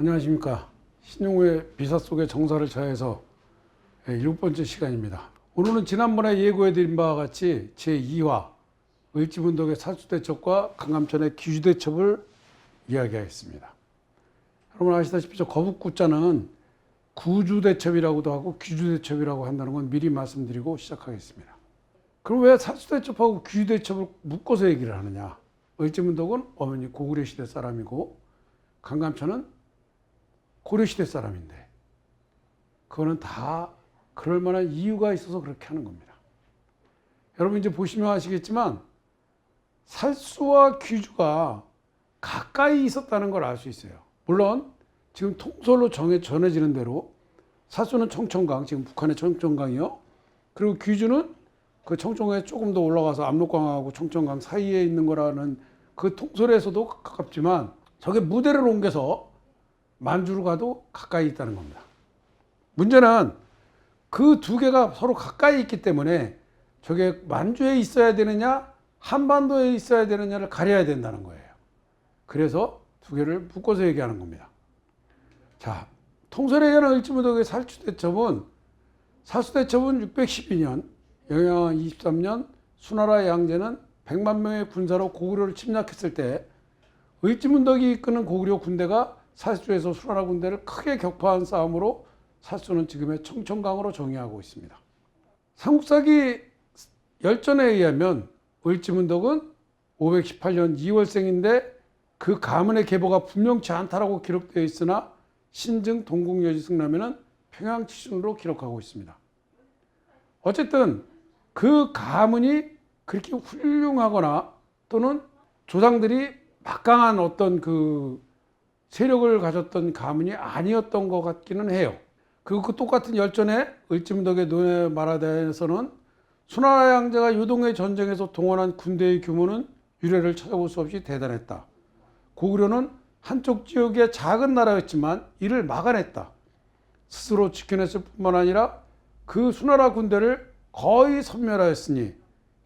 안녕하십니까. 신용우의 비사 속의 정사를 자해서 예, 일곱 번째 시간입니다. 오늘은 지난번에 예고해드린 바와 같이 제2화 을지문덕의 살수대첩과 강감천의 기주대첩을 이야기하겠습니다. 여러분 아시다시피 저 거북구자는 구주대첩이라고도 하고 귀주대첩이라고 한다는 건 미리 말씀드리고 시작하겠습니다. 그럼 왜 살수대첩하고 귀주대첩을 묶어서 얘기를 하느냐? 을지문덕은 어머니 고구려 시대 사람이고 강감천은 고려 시대 사람인데 그거는 다 그럴 만한 이유가 있어서 그렇게 하는 겁니다. 여러분 이제 보시면 아시겠지만 살수와 귀주가 가까이 있었다는 걸 알 수 있어요. 물론 지금 통솔로 정해 전해지는 대로 살수는 청천강 지금 북한의 청천강이요. 그리고 귀주는 그 청천강에 조금 더 올라가서 압록강하고 청천강 사이에 있는 거라는 그 통솔에서도 가깝지만 저게 무대를 옮겨서 만주로 가도 가까이 있다는 겁니다. 문제는 그 두 개가 서로 가까이 있기 때문에 저게 만주에 있어야 되느냐 한반도에 있어야 되느냐를 가려야 된다는 거예요. 그래서 두 개를 묶어서 얘기하는 겁니다. 자, 통솔에 의한 을지무덕의 살수대첩은 살수대첩은 612년 영양 23년 수나라 양제는 100만 명의 군사로 고구려를 침략했을 때 을지문덕이 이끄는 고구려 군대가 살수에서 수나라 군대를 크게 격파한 싸움으로 살수는 지금의 청천강으로 정의하고 있습니다. 삼국사기 열전에 의하면 을지문덕은 518년 2월생인데 그 가문의 계보가 분명치 않다라고 기록되어 있으나 신증 동국여지 승남에는 평양 치순으로 기록하고 있습니다. 어쨌든 그 가문이 그렇게 훌륭하거나 또는 조상들이 막강한 어떤 그 세력을 가졌던 가문이 아니었던 것 같기는 해요. 그 똑같은 열전에 을지문덕의 노예 마라대에서는 수나라 양제가 요동의 전쟁에서 동원한 군대의 규모는 유례를 찾아볼 수 없이 대단했다. 고구려는 한쪽 지역의 작은 나라였지만 이를 막아냈다. 스스로 지켜냈을 뿐만 아니라 그 수나라 군대를 거의 섬멸하였으니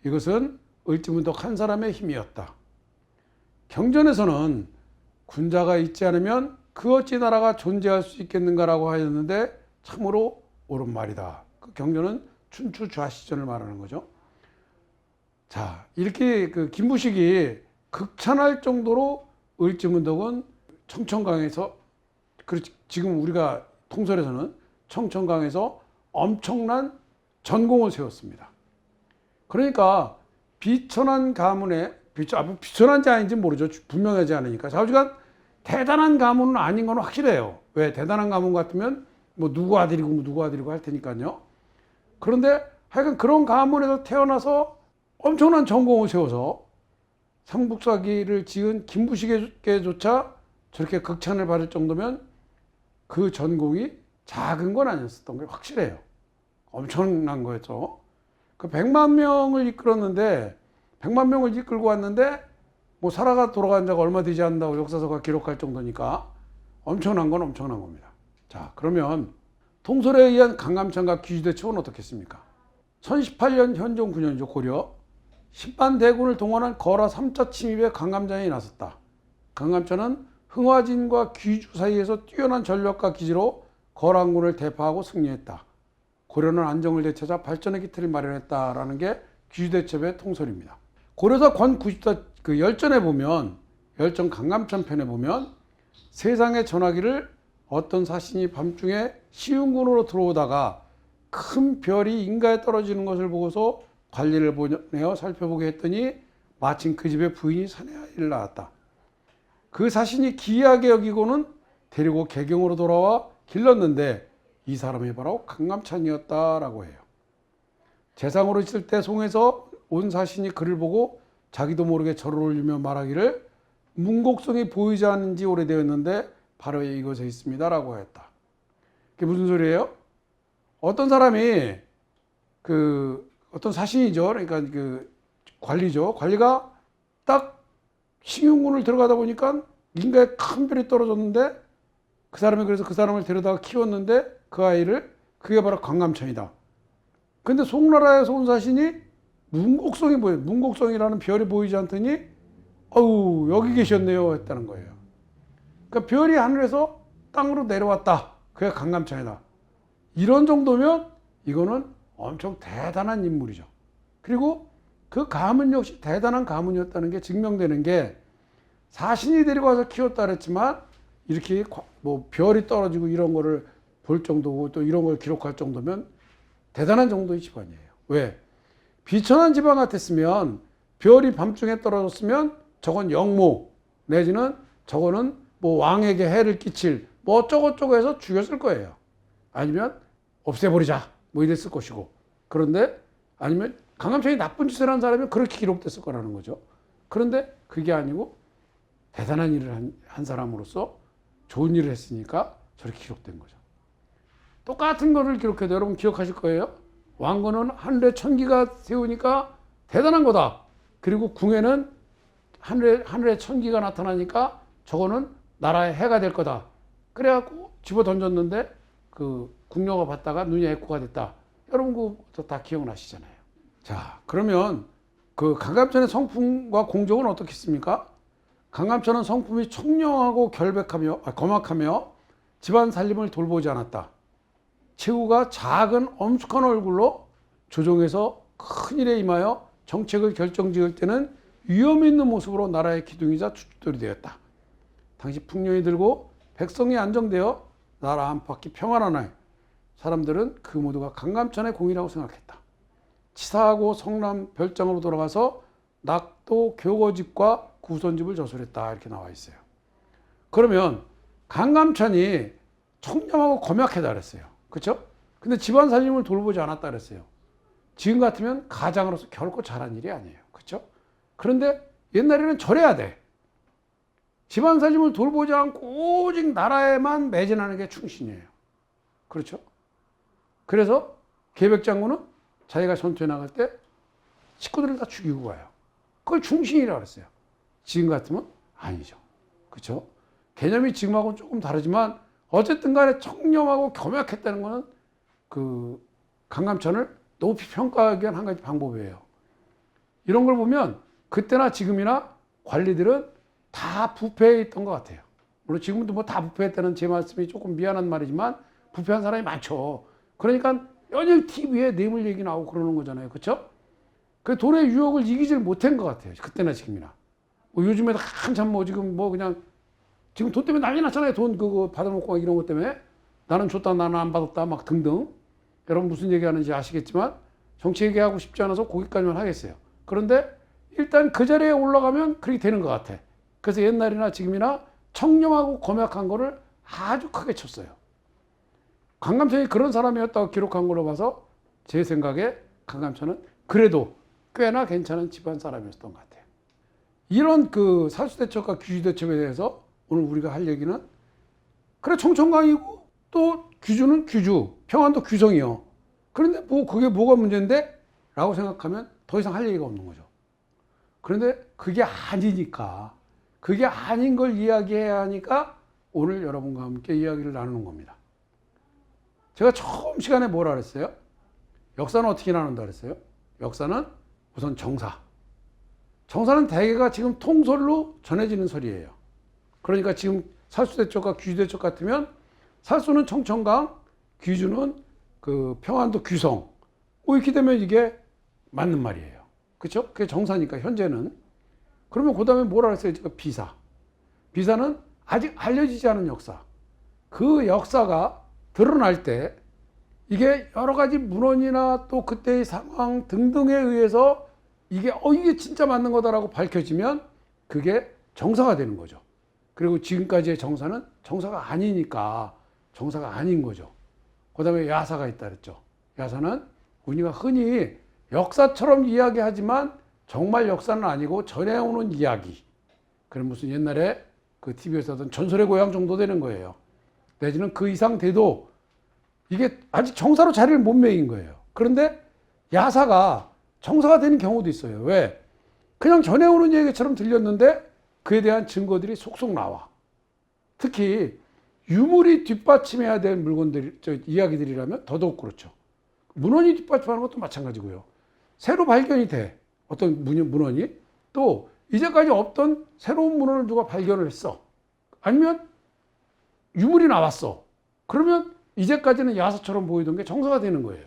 이것은 을지문덕 한 사람의 힘이었다. 경전에서는 군자가 있지 않으면 그 어찌 나라가 존재할 수 있겠는가라고 하였는데 참으로 옳은 말이다. 그 경전은 춘추 좌시전을 말하는 거죠. 자, 이렇게 그 김부식이 극찬할 정도로 을지문덕은 청천강에서 그렇지 지금 우리가 통설에서는 청천강에서 엄청난 전공을 세웠습니다. 그러니까 비천한 가문에 아, 비천한지 아닌지 모르죠. 분명하지 않으니까. 좌우지간 대단한 가문은 아닌 건 확실해요. 왜 대단한 가문 같으면 뭐 누구 아들이고 뭐 누구 아들이고 할 테니까요. 그런데 하여간 그런 가문에서 태어나서 엄청난 전공을 세워서 삼국사기를 지은 김부식에게조차 저렇게 극찬을 받을 정도면 그 전공이 작은 건 아니었었던 게 확실해요. 엄청난 거였죠. 그 100만 명을 이끌었는데 100만 명을 이끌고 왔는데 뭐 살아가 돌아간 자가 얼마 되지 않는다고 역사서가 기록할 정도니까 엄청난 건 엄청난 겁니다. 자, 그러면 통솔에 의한 강감천과 귀주대첩은 어떻겠습니까? 1018년 현종 9년이죠, 고려. 10만 대군을 동원한 거라 3차 침입에 강감전이 나섰다. 강감천은 흥화진과 귀주 사이에서 뛰어난 전력과 기지로 거란군을 대파하고 승리했다. 고려는 안정을 되찾아 발전의 기틀을 마련했다라는 게 귀주대첩의 통솔입니다. 고려사 권 90사 그 열전에 보면 열전 강감천 편에 보면 세상의 전화기를 어떤 사신이 밤중에 시운군으로 들어오다가 큰 별이 인가에 떨어지는 것을 보고서 관리를 보내어 살펴보게 했더니 마침 그 집에 부인이 사내 아이를 낳았다. 그 사신이 기이하게 여기고는 데리고 개경으로 돌아와 길렀는데 이 사람이 바로 강감찬이었다라고 해요. 재상으로 있을 때 송에서 온 사신이 그를 보고 자기도 모르게 절을 올리며 말하기를 문곡성이 보이지 않은 지 오래되었는데 바로 이곳에 있습니다라고 했다. 그게 무슨 소리예요? 어떤 사람이 그 어떤 사신이죠. 그러니까 그 관리죠. 관리가 딱 식용군을 들어가다 보니까 인가에 큰 별이 떨어졌는데 그 사람이 그래서 그 사람을 데려다가 키웠는데 그 아이를 그게 바로 강감천이다. 근데 송나라에서 온 사신이 문곡성이 보여. 문곡성이라는 별이 보이지 않더니 어우 여기 계셨네요 했다는 거예요. 그러니까 별이 하늘에서 땅으로 내려왔다. 그게 강감찬이다. 이런 정도면 이거는 엄청 대단한 인물이죠. 그리고 그 가문 역시 대단한 가문이었다는 게 증명되는 게 사신이 데리고 와서 키웠다 그랬지만 이렇게 과- 뭐 별이 떨어지고 이런 거를 볼 정도고 또 이런 걸 기록할 정도면 대단한 정도의 집안이에요. 왜? 비천한 집안 같았으면 별이 밤중에 떨어졌으면 저건 영모 내지는 저거는 뭐 왕에게 해를 끼칠 뭐 어쩌고저쩌고 해서 죽였을 거예요. 아니면 없애버리자 뭐 이랬을 것이고 그런데 아니면 강감찬이 나쁜 짓을 한 사람이 그렇게 기록됐을 거라는 거죠. 그런데 그게 아니고 대단한 일을 한, 한 사람으로서 좋은 일을 했으니까 저렇게 기록된 거죠. 똑같은 거를 기록해도 여러분 기억하실 거예요. 왕건은 하늘에 천기가 세우니까 대단한 거다. 그리고 궁에는 하늘에, 하늘에 천기가 나타나니까 저거는 나라의 해가 될 거다. 그래갖고 집어 던졌는데 그 궁녀가 봤다가 눈이 애꾸가 됐다. 여러분 그거 다 기억나시잖아요. 자, 그러면 그 강감천의 성품과 공적은 어떻겠습니까? 강감천은 성품이 청량하고 결백하며 아, 거막하며 집안 살림을 돌보지 않았다. 최후가 작은 엄숙한 얼굴로 조정에서 큰 일에 임하여 정책을 결정지을 때는 위험 있는 모습으로 나라의 기둥이자 주춧돌이 되었다. 당시 풍년이 들고 백성이 안정되어 나라 안팎이 평안하나에 사람들은 그 모두가 강감천의 공이라고 생각했다. 치사하고 성남 별장으로 돌아가서 낙도 교거집과 구선집을 저술했다 이렇게 나와 있어요. 그러면 강감천이 청렴하고 검약하다 그랬어요. 그렇죠? 근데 집안 살림을 돌보지 않았다 그랬어요. 지금 같으면 가장으로서 결코 잘한 일이 아니에요. 그렇죠? 그런데 옛날에는 저래야 돼. 집안 살림을 돌보지 않고 오직 나라에만 매진하는 게 충신이에요. 그렇죠? 그래서 계백 장군은 자기가 전투에 나갈 때 식구들을 다 죽이고 가요. 그걸 충신이라고 그랬어요. 지금 같으면 아니죠. 그렇죠? 개념이 지금하고는 조금 다르지만 어쨌든 간에 청렴하고 겸약했다는 것은 그 강감천을 높이 평가하기 위한 한 가지 방법이에요. 이런 걸 보면 그때나 지금이나 관리들은 다 부패해 있던 것 같아요. 물론 지금도 뭐 다 부패했다는 제 말씀이 조금 미안한 말이지만 부패한 사람이 많죠. 그러니까 연일 TV에 뇌물 얘기 나오고 그러는 거잖아요. 그렇죠? 그 돈의 유혹을 이기질 못한 것 같아요. 그때나 지금이나. 뭐 요즘에도 한참 뭐 지금 뭐 그냥 지금 돈 때문에 난리 났잖아요. 돈 그거 받아먹고 막 이런 것 때문에 나는 줬다 나는 안 받았다 막 등등. 여러분 무슨 얘기 하는지 아시겠지만 정치 얘기하고 싶지 않아서 거기까지만 하겠어요. 그런데 일단 그 자리에 올라가면 그렇게 되는 것 같아. 그래서 옛날이나 지금이나 청렴하고 검약한 거를 아주 크게 쳤어요. 강감천이 그런 사람이었다고 기록한 걸로 봐서 제 생각에 강감천은 그래도 꽤나 괜찮은 집안 사람이었던 것 같아요. 이런 그 살수대첩과 규주대첩에 대해서 오늘 우리가 할 얘기는 그래 청천강이고 또 규주는 규주, 평안도 규성이요. 그런데 뭐 그게 뭐가 문제인데? 라고 생각하면 더 이상 할 얘기가 없는 거죠. 그런데 그게 아니니까 그게 아닌 걸 이야기해야 하니까 오늘 여러분과 함께 이야기를 나누는 겁니다. 제가 처음 시간에 뭐라 그랬어요? 역사는 어떻게 나눈다 그랬어요? 역사는 우선 정사. 정사는 대개가 지금 통솔로 전해지는 소리예요. 그러니까 지금 살수대첩과 규주대첩 같으면 살수는 청천강, 규주는 그 평안도 규성. 뭐 이렇게 되면 이게 맞는 말이에요. 그렇죠? 그게 정사니까 현재는. 그러면 그 다음에 뭐라 그랬어요? 비사. 비사는 아직 알려지지 않은 역사. 그 역사가 드러날 때 이게 여러 가지 문헌이나 또 그때의 상황 등등에 의해서 이게 어 이게 진짜 맞는 거다라고 밝혀지면 그게 정사가 되는 거죠. 그리고 지금까지의 정사는 정사가 아니니까 정사가 아닌 거죠. 그 다음에 야사가 있다 그랬죠. 야사는 우리가 흔히 역사처럼 이야기하지만 정말 역사는 아니고 전해오는 이야기. 그럼 무슨 옛날에 그 TV에서 하던 전설의 고향 정도 되는 거예요. 내지는 그 이상 돼도 이게 아직 정사로 자리를 못 매긴 거예요. 그런데 야사가 정사가 되는 경우도 있어요. 왜? 그냥 전해오는 얘기처럼 들렸는데 그에 대한 증거들이 속속 나와. 특히 유물이 뒷받침해야 될 물건들, 저 이야기들이라면 더더욱 그렇죠. 문헌이 뒷받침하는 것도 마찬가지고요. 새로 발견이 돼. 어떤 문- 문헌이 또 이제까지 없던 새로운 문헌을 누가 발견을 했어. 아니면 유물이 나왔어. 그러면 이제까지는 야사처럼 보이던 게 정사가 되는 거예요.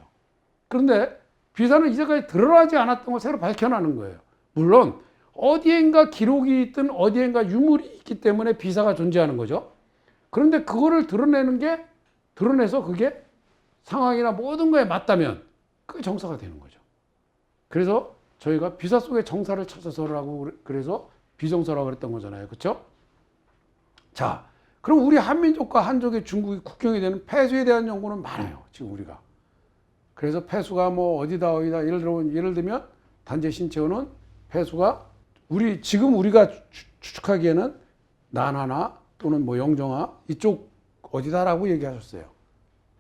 그런데 비사는 이제까지 드러나지 않았던 걸 새로 밝혀나는 거예요. 물론 어디엔가 기록이 있든 어디엔가 유물이 있기 때문에 비사가 존재하는 거죠. 그런데 그거를 드러내는 게 드러내서 그게 상황이나 모든 거에 맞다면 그게 정사가 되는 거죠. 그래서 저희가 비사 속의 정사를 찾아서라고 그래서 비정사라고 그랬던 거잖아요. 그렇죠? 자, 그럼 우리 한민족과 한족의 중국이 국경이 되는 폐수에 대한 연구는 많아요. 지금 우리가. 그래서 폐수가 뭐 어디다 어디다 예를 들어 예를 들면 단재 신체호는 폐수가 우리 지금 우리가 추- 추측하기에는 난하나 또는 뭐 영정하 이쪽 어디다라고 얘기하셨어요.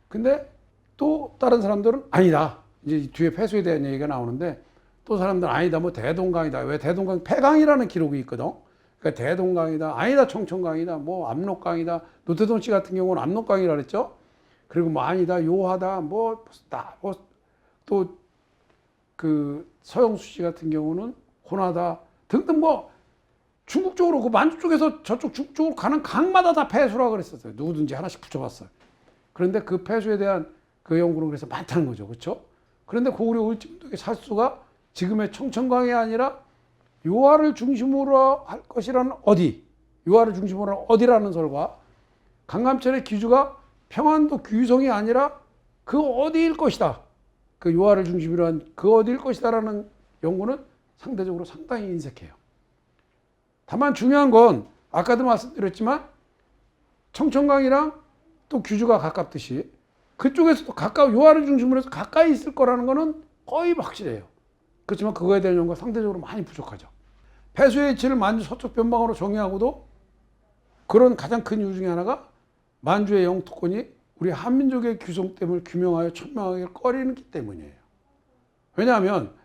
근데 또 다른 사람들은 아니다. 이제 이 뒤에 폐수에 대한 얘기가 나오는데 또 사람들은 아니다. 뭐 대동강이다. 왜 대동강 폐강이라는 기록이 있거든. 그러니까 대동강이다. 아니다. 청천강이다. 뭐 압록강이다. 노태동 씨 같은 경우는 압록강이라 그랬죠. 그리고 뭐 아니다. 요하다. 뭐또그 그 서영수 씨 같은 경우는 혼하다. 등등 뭐 중국 쪽으로 그 만주 쪽에서 저쪽 중국 쪽으로 가는 강마다 다 폐수라 그랬었어요. 누구든지 하나씩 붙여봤어요. 그런데 그 폐수에 대한 그 연구는 그래서 많다는 거죠. 그렇죠? 그런데 고구려 을지문덕의 살수가 지금의 청천강이 아니라 요하를 중심으로 할 것이라는 어디, 요하를 중심으로 한 어디라는 설과 강감철의 기주가 평안도 규성이 아니라 그 어디일 것이다. 그 요하를 중심으로 한 그 어디일 것이다라는 연구는 상대적으로 상당히 인색해요. 다만 중요한 건 아까도 말씀드렸지만 청천강이랑 또 규주가 가깝듯이 그쪽에서도 가까워 요하를 중심으로 해서 가까이 있을 거라는 거는 거의 확실해요. 그렇지만 그거에 대한 연구가 상대적으로 많이 부족하죠. 폐수의 위치를 만주 서쪽 변방으로 정의하고도 그런 가장 큰 이유 중에 하나가 만주의 영토권이 우리 한민족의 규성됨을 규명하여 천명하게 꺼리기 때문이에요. 왜냐하면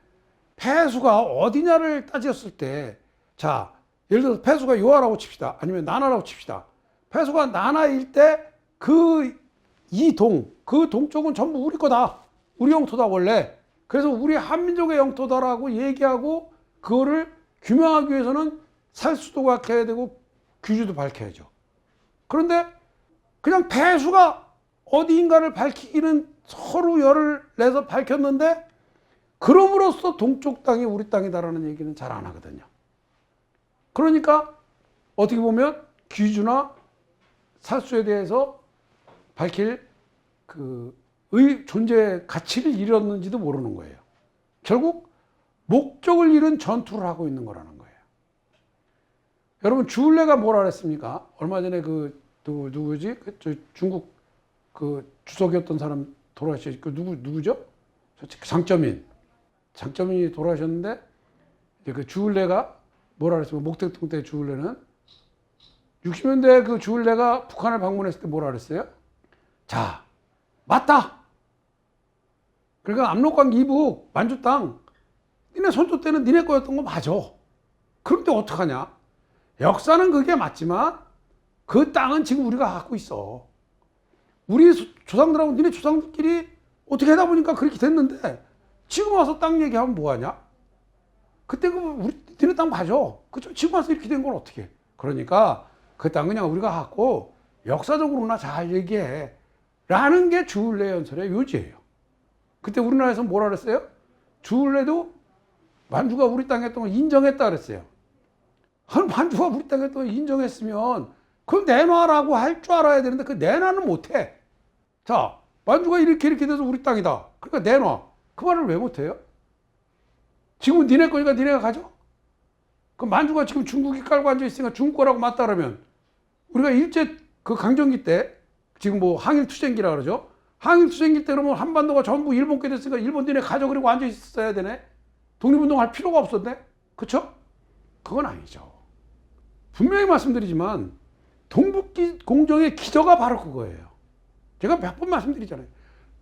폐수가 어디냐를 따졌을 때, 자, 예를 들어서 폐수가 요하라고 칩시다. 아니면 나나라고 칩시다. 폐수가 나나일 때 그 이 동, 그 동쪽은 전부 우리 거다. 우리 영토다, 원래. 그래서 우리 한민족의 영토다라고 얘기하고 그거를 규명하기 위해서는 살수도 밝혀야 되고 규주도 밝혀야죠. 그런데 그냥 폐수가 어디인가를 밝히기는 서로 열을 내서 밝혔는데 그럼으로써 동쪽 땅이 우리 땅이다라는 얘기는 잘 안 하거든요. 그러니까 어떻게 보면 귀주나 살수에 대해서 밝힐 그의 존재 가치를 잃었는지도 모르는 거예요. 결국 목적을 잃은 전투를 하고 있는 거라는 거예요. 여러분 주울레가 뭐라 그랬습니까? 얼마 전에 그 누구 누구지? 그저 중국 그 주석이었던 사람 돌아가셨 그 누구 누구죠? 저 장점인 장점인이 돌아가셨는데 이제 그 주울레가 뭐라 그랬습니까? 목택동 때 주울레는 60년대 그 주울레가 북한을 방문했을 때 뭐라 그랬어요? 자, 맞다. 그러니까 압록강 이북 만주 땅 니네 선조 때는 니네 거였던 거 맞아. 그런데 어떡하냐? 역사는 그게 맞지만 그 땅은 지금 우리가 갖고 있어. 우리 수- 조상들하고 니네 조상들끼리 어떻게 하다 보니까 그렇게 됐는데 지금 와서 땅 얘기하면 뭐하냐? 그때 그 우리 니네 땅 맞아. 그죠? 지금 와서 이렇게 된 건 어떻게? 그러니까 그 땅 그냥 우리가 갖고 역사적으로나 잘 얘기해. 라는 게 주울레 연설의 요지예요. 그때 우리나라에서 뭐라 그랬어요? 주울레도 만주가 우리 땅이었던 걸 인정했다 그랬어요. 아니, 만주가 우리 땅이었던 걸 인정했으면 그걸 내놔라고 할 줄 알아야 되는데 그 내놔는 못해. 자, 만주가 이렇게 이렇게 돼서 우리 땅이다. 그러니까 내놔. 그 말을 왜 못해요? 지금은 니네 거니까 니네가 가져? 그 만주가 지금 중국이 깔고 앉아 있으니까 중국 거라고 맞다 그러면 우리가 일제 그 강점기 때 지금 뭐 항일 투쟁기라 그러죠. 항일 투쟁기 때 그러면 한반도가 전부 일본 게 됐으니까 일본 니네 가져 그리고 앉아 있어야 되네. 독립운동 할 필요가 없었네. 그쵸? 그건 아니죠. 분명히 말씀드리지만 동북공정의 기저가 바로 그거예요. 제가 몇 번 말씀드리잖아요.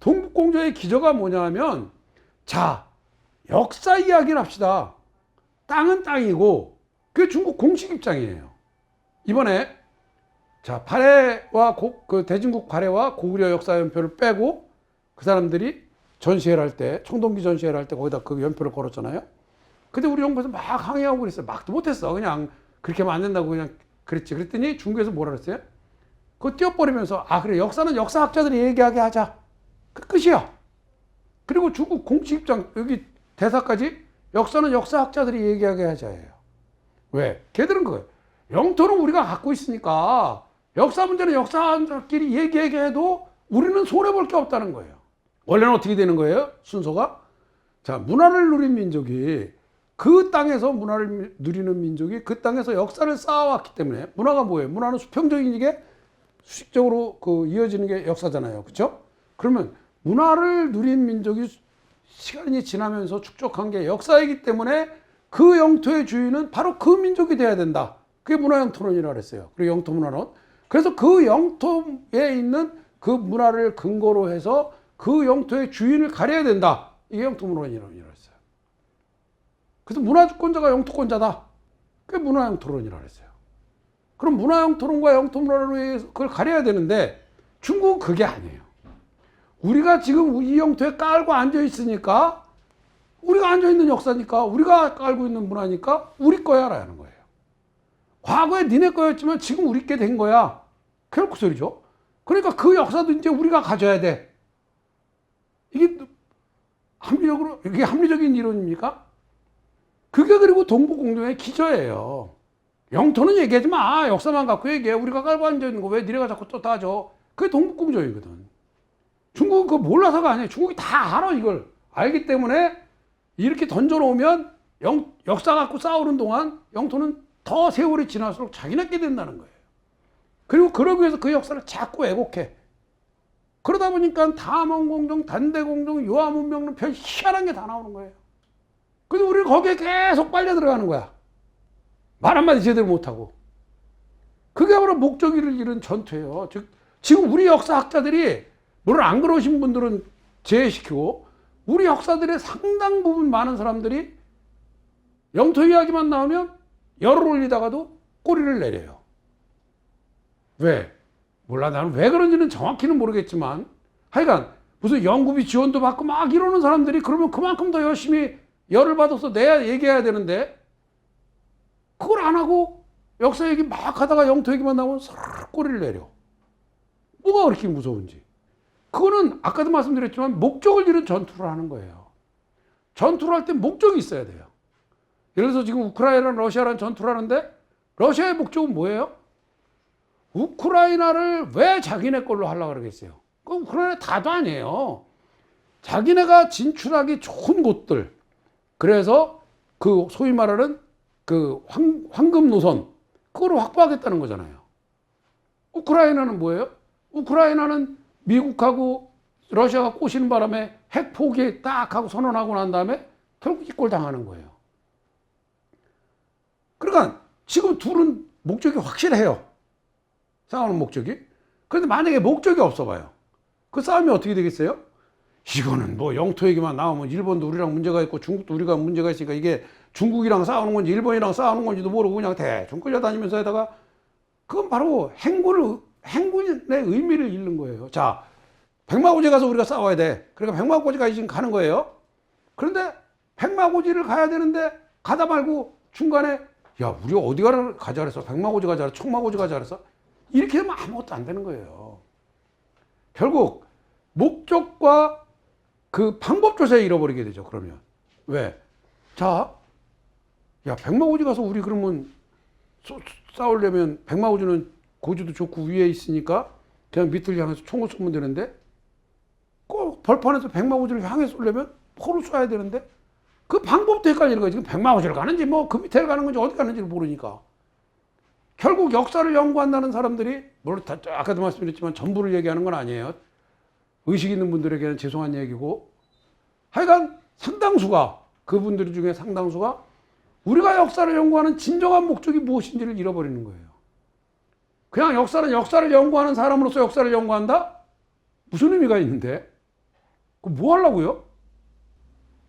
동북공정의 기저가 뭐냐면 자 역사 이야기를 합시다. 땅은 땅이고 그게 중국 공식 입장이에요. 이번에 자 발해와 고, 그 대중국 발해와 고구려 역사 연표를 빼고 그 사람들이 전시회를 할 때 청동기 전시회를 할 때 거기다 그 연표를 걸었잖아요. 근데 우리 연구에서 막 항의하고 그랬어요. 막도 못했어. 그냥 그렇게 된다고 그냥 그랬지. 그랬더니 중국에서 뭐라 그랬어요? 그거 띄워버리면서 아 그래 역사는 역사학자들이 얘기하게 하자. 그 끝이야. 그리고 중국 공식 입장 여기 대사까지 역사는 역사학자들이 얘기하게 하자예요. 왜? 걔들은 그거예요. 영토는 우리가 갖고 있으니까 역사 문제는 역사학자끼리 얘기하게 해도 우리는 손해볼 게 없다는 거예요. 원래는 어떻게 되는 거예요? 순서가? 자, 문화를 누린 민족이 그 땅에서 문화를 누리는 민족이 그 땅에서 역사를 쌓아왔기 때문에 문화가 뭐예요? 문화는 수평적인 게 수식적으로 그 이어지는 게 역사잖아요. 그렇죠? 그러면 문화를 누린 민족이 시간이 지나면서 축적한 게 역사이기 때문에 그 영토의 주인은 바로 그 민족이 돼야 된다. 그게 문화영토론이라고 그랬어요. 그리고 영토문화론. 그래서 그 영토에 있는 그 문화를 근거로 해서 그 영토의 주인을 가려야 된다. 이게 영토문화론이라고 했어요. 그래서 문화주권자가 영토권자다. 그게 문화영토론이라고 했어요. 그럼 문화영토론과 영토문화론에 의해서 그걸 가려야 되는데 중국은 그게 아니에요. 우리가 지금 이 영토에 깔고 앉아 있으니까 우리가 앉아 있는 역사니까 우리가 깔고 있는 문화니까 우리 거야라는 거예요. 과거에 니네 거였지만 지금 우리 게 된 거야. 결국 그 소리죠. 그러니까 그 역사도 이제 우리가 가져야 돼. 이게 합리적으로 이게 합리적인 이론입니까? 그게 그리고 동북공동의 기저예요. 영토는 얘기하지 마. 역사만 갖고 얘기해. 우리가 깔고 앉아 있는 거 왜 니네가 자꾸 또 따져? 그게 동북공정이거든. 중국은 그거 몰라서가 아니에요. 중국이 다 알아, 이걸. 알기 때문에 이렇게 던져놓으면 영, 역사 갖고 싸우는 동안 영토는 더 세월이 지날수록 자기네게 된다는 거예요. 그리고 그러기 위해서 그 역사를 자꾸 왜곡해. 그러다 보니까 다mon공정, 단대공정, 요하문명론 별 희한한 게 다 나오는 거예요. 근데 우리는 거기에 계속 빨려 들어가는 거야. 말 한마디 제대로 못하고. 그게 바로 목적을 잃은 전투예요. 즉, 지금 우리 역사학자들이 물론 안 그러신 분들은 제외시키고 우리 역사들의 상당 부분 많은 사람들이 영토 이야기만 나오면 열을 올리다가도 꼬리를 내려요. 왜? 몰라. 나는 왜 그런지는 정확히는 모르겠지만 하여간 무슨 연구비 지원도 받고 막 이러는 사람들이 그러면 그만큼 더 열심히 열을 받아서 내야 얘기해야 되는데 그걸 안 하고 역사 얘기 막 하다가 영토 얘기만 나오면 싹 꼬리를 내려. 뭐가 그렇게 무서운지. 그거는 아까도 말씀드렸지만 목적을 잃은 전투를 하는 거예요. 전투를 할 때 목적이 있어야 돼요. 예를 들어서 지금 우크라이나랑 러시아랑 전투를 하는데 러시아의 목적은 뭐예요? 우크라이나를 왜 자기네 걸로 하려고 그러겠어요? 그 우크라이나 다도 아니에요. 자기네가 진출하기 좋은 곳들. 그래서 그 소위 말하는 그 황, 황금 노선, 그거를 확보하겠다는 거잖아요. 우크라이나는 뭐예요? 우크라이나는 미국하고 러시아가 꼬시는 바람에 핵 포기 딱 하고 선언하고 난 다음에 결국 이꼴 당하는 거예요. 그러니까 지금 둘은 목적이 확실해요. 싸우는 목적이. 그런데 만약에 목적이 없어 봐요. 그 싸움이 어떻게 되겠어요? 이거는 뭐 영토 얘기만 나오면 일본도 우리랑 문제가 있고 중국도 우리가 문제가 있으니까 이게 중국이랑 싸우는 건지 일본이랑 싸우는 건지도 모르고 그냥 대충 끌려다니면서 하다가 그건 바로 행군을 행군의 의미를 잃는 거예요. 자, 백마고지 가서 우리가 싸워야 돼. 그러니까 백마고지까지 지금 가는 거예요. 그런데 백마고지를 가야 되는데 가다 말고 중간에 야, 우리 어디 가라 가자 그랬어. 백마고지 가자 그랬어. 청마고지 가자 그랬어. 이렇게 하면 아무것도 안 되는 거예요. 결국 목적과 그 방법조차에 잃어버리게 되죠. 그러면 왜? 자, 야 백마고지 가서 우리 그러면 싸우려면 백마고지는 고지도 좋고 위에 있으니까 그냥 밑을 향해서 총을 쏘면 되는데 꼭 벌판에서 백마고지를 향해 쏘려면 포를 쏴야 되는데 그 방법도 헷갈리는 거예요. 지금 백마고지를 가는지 뭐 그 밑에 가는 건지 어디 가는지 모르니까. 결국 역사를 연구한다는 사람들이 물론 다 아까도 말씀드렸지만 전부를 얘기하는 건 아니에요. 의식 있는 분들에게는 죄송한 얘기고 하여간 상당수가 그분들 중에 상당수가 우리가 역사를 연구하는 진정한 목적이 무엇인지를 잃어버리는 거예요. 그냥 역사는 역사를 연구하는 사람으로서 역사를 연구한다? 무슨 의미가 있는데? 그뭐 하려고요?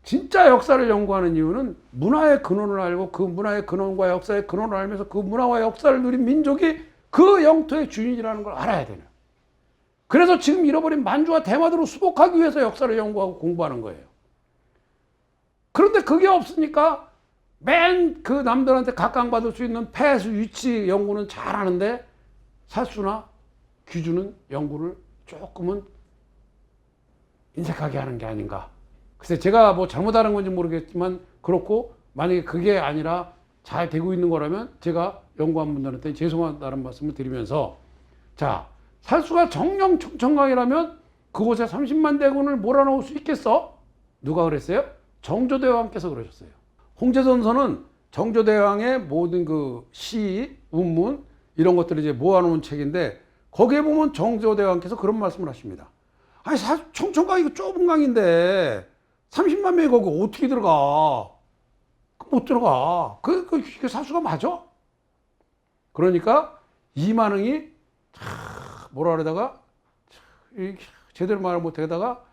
진짜 역사를 연구하는 이유는 문화의 근원을 알고 그 문화의 근원과 역사의 근원을 알면서 그 문화와 역사를 누린 민족이 그 영토의 주인이라는 걸 알아야 되는. 그래서 지금 잃어버린 만주와 대마도를 수복하기 위해서 역사를 연구하고 공부하는 거예요. 그런데 그게 없으니까 맨 그 남들한테 각광받을 수 있는 폐수 위치 연구는 잘 하는데 살수나 귀주는 연구를 조금은 인색하게 하는 게 아닌가. 글쎄 제가 뭐 잘못하는 건지 모르겠지만 그렇고 만약에 그게 아니라 잘 되고 있는 거라면 제가 연구한 분들한테 죄송하다는 말씀을 드리면서 자 살수가 정령 청천강이라면 그곳에 30만 대군을 몰아넣을 수 있겠어? 누가 그랬어요? 정조대왕께서 그러셨어요. 홍제전서는 정조대왕의 모든 그 시, 운문 이런 것들을 이제 모아놓은 책인데 거기에 보면 정조대왕께서 그런 말씀을 하십니다. 아니 사, 청천강 이거 좁은 강인데 30만 명이 거기 어떻게 들어가? 못 들어가. 그, 그, 그 사수가 맞아? 그러니까 이만흥이 차, 뭐라 그러다가 제대로 말을 못하다가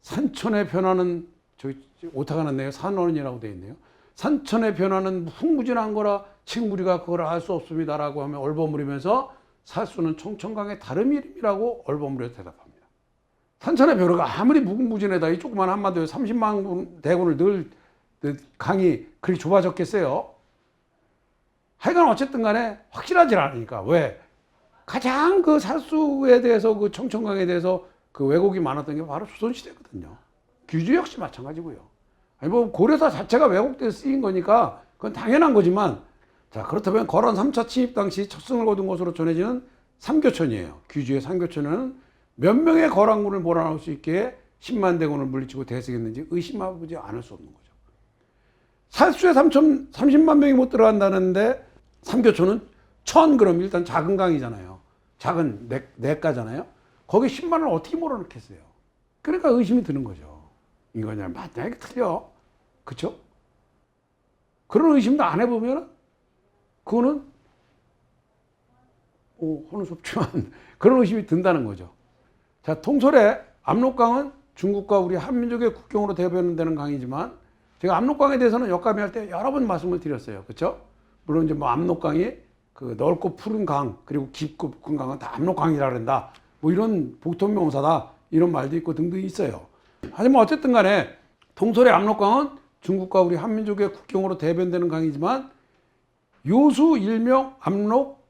산천에 변하는 저기 오타가 났네요. 산원이라고 되어 있네요. 산천에 변하는 흥무진한 거라 지금 우리가 그걸 알 수 없습니다라고 하면 얼버무리면서 살수는 청천강의 다른 이름이라고 얼버무려 대답합니다. 산천의 벼르가 아무리 무궁무진하다 이 조그만 한마디에 30만 군 대군을 늘 강이 그리 좁아졌겠어요. 하여간 어쨌든 간에 확실하지 않으니까 왜 가장 그 살수에 대해서 그 청천강에 대해서 그 왜곡이 많았던 게 바로 조선시대거든요. 규주 역시 마찬가지고요. 아니 뭐 고려사 자체가 왜곡돼 쓰인 거니까 그건 당연한 거지만 자 그렇다면 거란 3차 침입 당시 첫 승을 거둔 것으로 전해지는 삼교천이에요. 규주의 삼교천은 몇 명의 거란군을 몰아넣을 수 있게 10만 대군을 물리치고 대승했는지 의심하지 않을 수 없는 거죠. 살수에 3천, 30만 명이 못 들어간다는데 삼교천은 천 그럼 일단 작은 강이잖아요. 작은 내, 내가잖아요. 거기 10만을 어떻게 몰아넣겠어요? 그러니까 의심이 드는 거죠. 이거냐 맞냐 이게 틀려. 그쵸? 그런 의심도 안 해보면 그거는 뭐 하는 수 없지만 그런 의심이 든다는 거죠. 자, 통솔의 압록강은 중국과 우리 한민족의 국경으로 대변되는 강이지만 제가 압록강에 대해서는 역감할 때 여러 번 말씀을 드렸어요. 그렇죠? 물론 이제 뭐 압록강이 그 넓고 푸른 강 그리고 깊고 푸른 강은 다 압록강이라 그런다. 뭐 이런 보통 명사다 이런 말도 있고 등등 있어요. 하지만 어쨌든 간에 동솔의 압록강은 중국과 우리 한민족의 국경으로 대변되는 강이지만 요수 일명 압록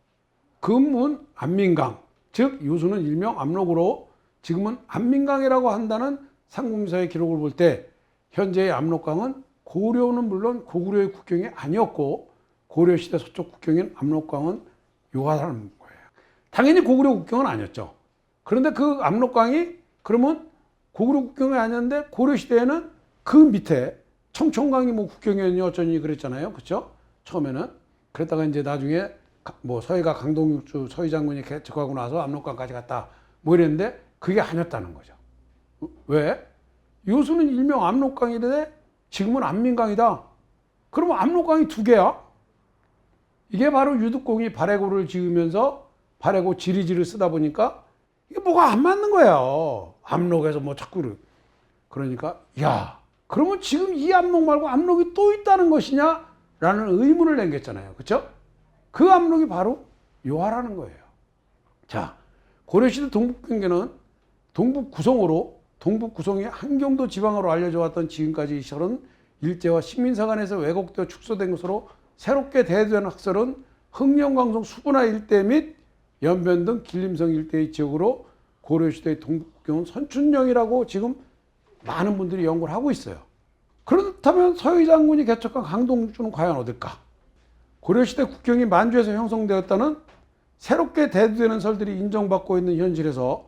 금문 안민강 즉 요수는 일명 압록으로 지금은 안민강이라고 한다는 상공사의 기록을 볼 때 현재의 압록강은 고려는 물론 고구려의 국경이 아니었고 고려 시대 서쪽 국경인 압록강은 요하다는 거예요. 당연히 고구려 국경은 아니었죠. 그런데 그 압록강이 그러면 고구려 국경이 아니었는데 고려 시대에는 그 밑에 청천강이 뭐 국경이었니 어쩌니 그랬잖아요. 그렇죠? 처음에는. 그랬다가 이제 나중에 뭐 서해가 강동육주 서해 장군이 개척하고 나서 압록강까지 갔다 뭐 이랬는데 그게 아니었다는 거죠. 왜? 요수는 일명 압록강인데 지금은 안민강이다. 그러면 압록강이 두 개야? 이게 바로 유득공이 발해고를 지으면서 발해고 지리지를 쓰다 보니까 이게 뭐가 안 맞는 거예요. 압록에서 뭐 자꾸 그러니까 야 그러면 지금 이 압록 말고 압록이 또 있다는 것이냐? 라는 의문을 남겼잖아요. 그렇죠? 그 압록이 바로 요하라는 거예요. 자, 고려시대 동북경계는 동북 구성으로 동북 구성이 한경도 지방으로 알려져 왔던 지금까지 이 시설은 일제와 식민사관에서 왜곡되어 축소된 것으로 새롭게 대두된 학설은 흥령광송 수분화 일대 및 연변 등 길림성 일대의 지역으로 고려시대의 동북경은 선춘령이라고 지금 많은 분들이 연구를 하고 있어요. 그렇다면 서희 장군이 개척한 강동주는 과연 어딜까? 고려시대 국경이 만주에서 형성되었다는 새롭게 대두되는 설들이 인정받고 있는 현실에서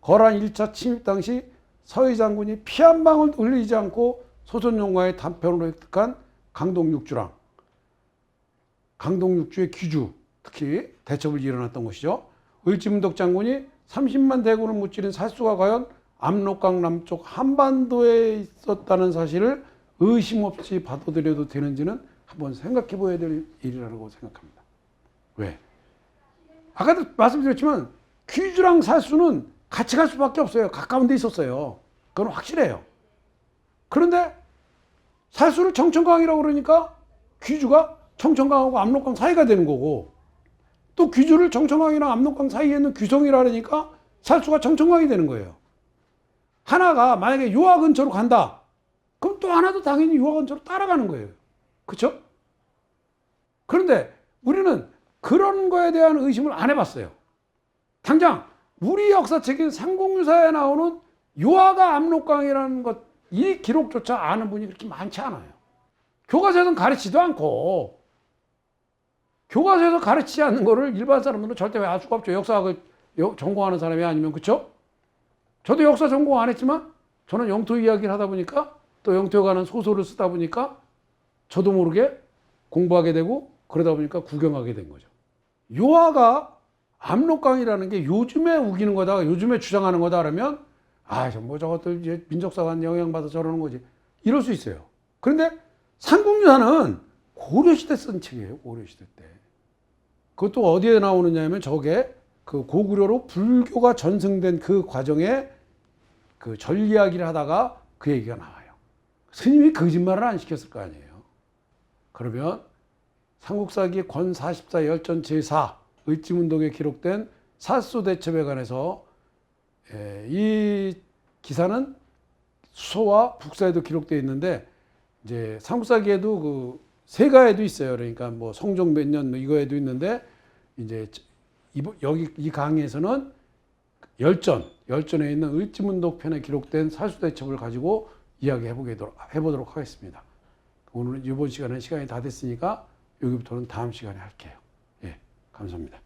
거란 1차 침입 당시 서희 장군이 피 한 방울도 흘리지 않고 소선용과의 단편으로 획득한 강동육주랑 강동육주의 귀주 특히 대첩을 일어났던 것이죠. 을지문덕 장군이 30만 대군을 무찌른 살수가 과연 압록강 남쪽 한반도에 있었다는 사실을 의심 없이 받아들여도 되는지는 한번 생각해 봐야 될 일이라고 생각합니다. 왜? 아까도 말씀드렸지만 귀주랑 살수는 같이 갈 수밖에 없어요. 가까운 데 있었어요. 그건 확실해요. 그런데 살수를 청천강이라고 그러니까 귀주가 청천강하고 압록강 사이가 되는 거고 또 귀주를 청천강이랑 압록강 사이에 있는 귀성이라 그러니까 살수가 청천강이 되는 거예요. 하나가 만약에 요하 근처로 간다. 그럼 또 하나도 당연히 근처로 따라가는 거예요. 그렇죠? 그런데 우리는 그런 거에 대한 의심을 안 해봤어요. 당장 우리 역사책인 삼국유사에 나오는 요하가 압록강이라는 것, 이 기록조차 아는 분이 그렇게 많지 않아요. 교과서에서는 가르치지도 않고, 교과서에서 가르치지 않는 거를 일반 사람들은 절대 알 수가 없죠. 역사학을 여- 전공하는 사람이 아니면, 그쵸? 저도 역사 전공 안 했지만, 저는 영토 이야기를 하다 보니까, 또 영토에 관한 소설을 쓰다 보니까, 저도 모르게 공부하게 되고, 그러다 보니까 구경하게 된 거죠. 요하가 압록강이라는 게 요즘에 우기는 거다, 요즘에 주장하는 거다 그러면 아, 저뭐 저것들 이제 민족사관 영향받아 저러는 거지. 이럴 수 있어요. 그런데 삼국유사는 고려시대 쓴 책이에요, 고려시대 때. 그것도 어디에 나오느냐면 저게 그 고구려로 불교가 전승된 그 과정에 그 전리이야기를 하다가 그 얘기가 나와요. 스님이 거짓말을 안 시켰을 거 아니에요. 그러면 삼국사기 권 44 열전 제4 의찜운동에 기록된 사수대첩에 관해서 예, 이 기사는 수서와 북사에도 기록되어 있는데 이제 삼국사기에도 그 세가에도 있어요. 그러니까 뭐 성종 몇 년 이거에도 있는데 이제 여기 이 강의에서는 열전 열전에 있는 의찜운동 편에 기록된 사수대첩을 가지고 이야기해 보도록 하겠습니다. 오늘은 이번 시간에 시간이 다 됐으니까 여기부터는 다음 시간에 할게요. 예, 감사합니다.